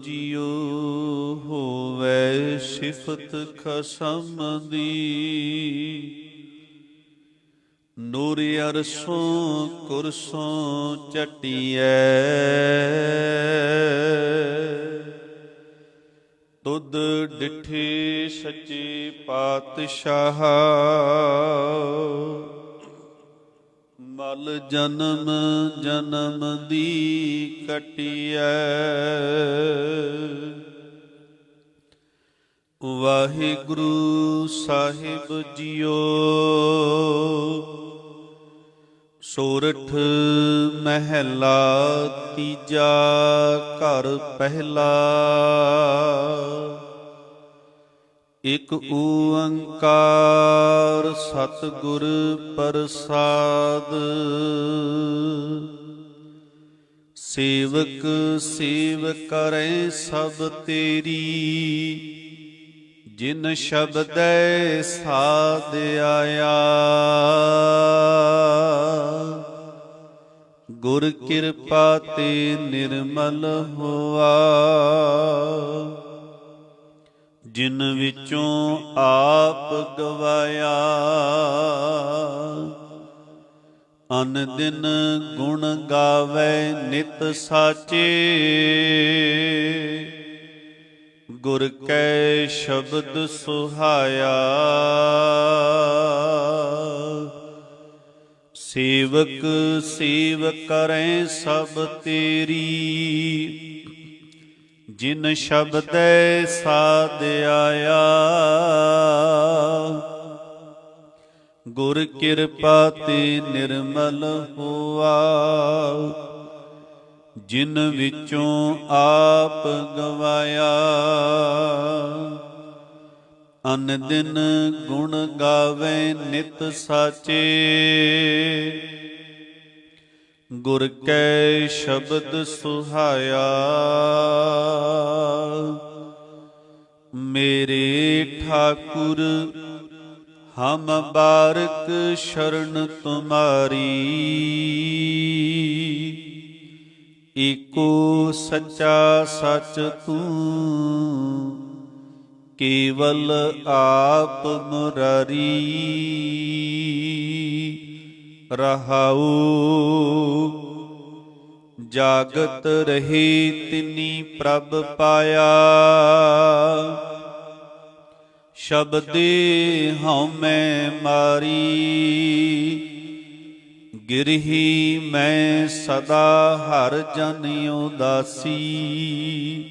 ਜਿਉ ਹੋਵੇ ਸਿਫਤ ਖਸਮ ਦੀ। ਨੂਰ ਅਰਸੋਂ ਕੁਰਸੋਂ ਚਟਿਐ। ਤੁਧ ਡਿਠੇ ਸੱਚੇ ਪਾਤਸ਼ਾਹ। ਮਲ ਜਨਮ ਜਨਮ ਦੀ ਕਟਿਐ। ਵਾਹਿਗੁਰੂ ਸਾਹਿਬ ਜੀਓ ਸੋਰਠ ਮਹਿਲਾ ਤੀਜਾ ਘਰ ਪਹਿਲਾ। ਇਕ ਓੰਕਾਰ ਸਤਿਗੁਰ ਪ੍ਰਸਾਦ। ਸੇਵਕ ਸੇਵ ਕਰੇ ਸਭ ਤੇਰੀ, ਜਿਨ ਸ਼ਬਦੈ ਸਾਧ ਆਇਆ। ਗੁਰ ਕਿਰਪਾ ਤੇ ਨਿਰਮਲ ਹੋਆ। ਜਿਨ ਵਿੱਚੋਂ ਆਪ ਗਵਾਇਆ, ਅਨ ਦਿਨ ਗੁਣ ਗਾਵੇ ਨਿਤ ਸਾਚੇ। ਗੁਰ ਕੈ ਸ਼ਬਦ ਸੁਹਾਇਆ, ਸੇਵਕ ਸੇਵ ਕਰੈ ਸਭ ਤੇਰੀ। ਜਿਨ ਸ਼ਬਦੈ ਸਾਧ ਆਇਆ ਗੁਰ ਕਿਰਪਾ ਤੇ ਨਿਰਮਲ ਹੋਆ। ਜਿਨ ਵਿੱਚੋਂ ਆਪ ਗਵਾਇਆ, ਅਨ ਦਿਨ ਗੁਣ ਗਾਵੇ ਨਿਤ ਸਾਚੇ। ਗੁਰ ਕੈ ਸ਼ਬਦ ਸੁਹਾਇਆ, ਮੇਰੇ ਠਾਕੁਰ, ਹਮ ਬਾਰਕ ਸ਼ਰਨ ਤੁਮਾਰੀ। ਏਕੋ ਸੱਚਾ ਸੱਚ ਤੂੰ, ਕੇਵਲ ਆਪ ਮੁਰਾਰੀ। ਰਹਾਉ। ਜਾਗਤ ਰਹੀ ਤਿਨੀ ਪ੍ਰਭ ਪਾਇਆ। ਸ਼ਬਦੇ ਹਉਮੈ ਮਾਰੀ। ਗਿਰਹੀ ਮੈਂ ਸਦਾ ਹਰ ਜਨ ਉਦਾਸੀ।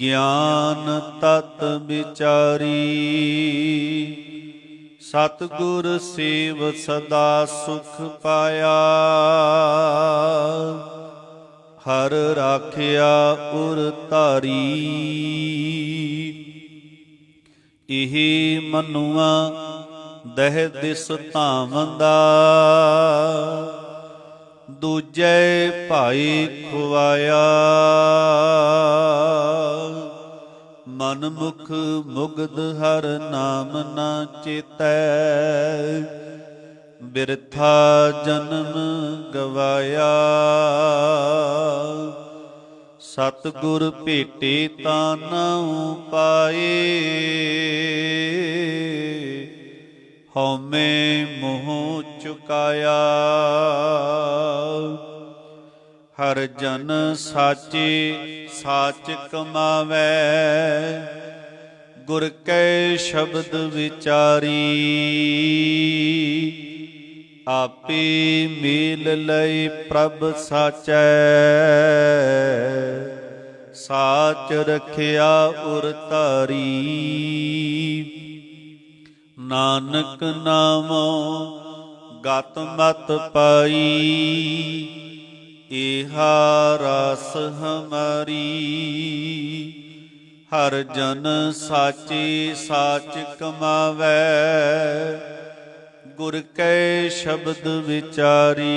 ਗਿਆਨ ਤਤ ਵਿਚਾਰੀ। ਸਤਗੁਰ ਸੇਵ ਸਦਾ ਸੁਖ ਪਾਇਆ। ਹਰ ਰਾਖਿਆ ਉਰ ਧਾਰੀ। ਇਹ ਮਨੁਆ ਦਹਿ ਦਿਸ ਧਾਵੰਦਾ। ਦੂਜੇ ਭਾਈ ਖੁਆਇਆ ਮਨ ਮੁਖ ਮੁਗਧ ਹਰ ਨਾਮ ਨਾ ਚੇਤੈ। ਬਿਰਥਾ ਜਨਮ ਗਵਾਇਆ। ਸਤਗੁਰ ਭੇਟੇ ਤਾਂ ਨਾਉ ਪਾਏ। ਹਉਮੈ ਮੋਹ ਚੁਕਾਇਆ। ਹਰ ਜਨ ਸਾਚੇ ਸਾਚ ਕਮਾਵੇ। ਗੁਰ ਕੈ ਸ਼ਬਦ ਵਿਚਾਰੀ, ਆਪੇ ਮੇਲ ਲਈ ਪ੍ਰਭ ਸਾਚੈ। ਸਾਚ ਰਖਿਆ ਉਰ ਧਾਰੀ, ਨਾਨਕ ਨਾਮੋ ਗਤ ਮਤ ਪਾਈ। ਇਹਾ ਰਸ ਹਮਾਰੀ, ਹਰ ਜਨ ਸਾਚੇ ਸਾਚ ਕਮਾਵੇ। ਗੁਰ ਕੈ ਸ਼ਬਦ ਵਿਚਾਰੀ,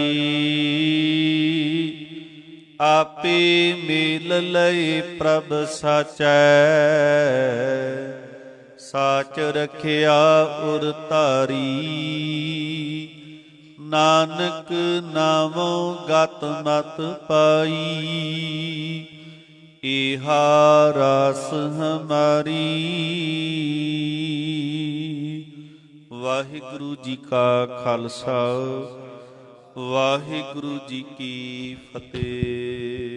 ਆਪੇ ਮੇਲ ਲਈ ਪ੍ਰਭ ਸਾਚੈ। ਸਾਚ ਰਖਿਆ ਉਰ ਧਾਰੀ ਨਾਨਕ ਨਾਮੋ ਗਤ ਮਤ ਪਾਈ। ਏਹਾ ਰਸ ਹਮਾਰੀ। ਵਾਹਿਗੁਰੂ ਜੀ ਕਾ ਖਾਲਸਾ, ਵਾਹਿਗੁਰੂ ਜੀ ਕੀ ਫਤਿਹ।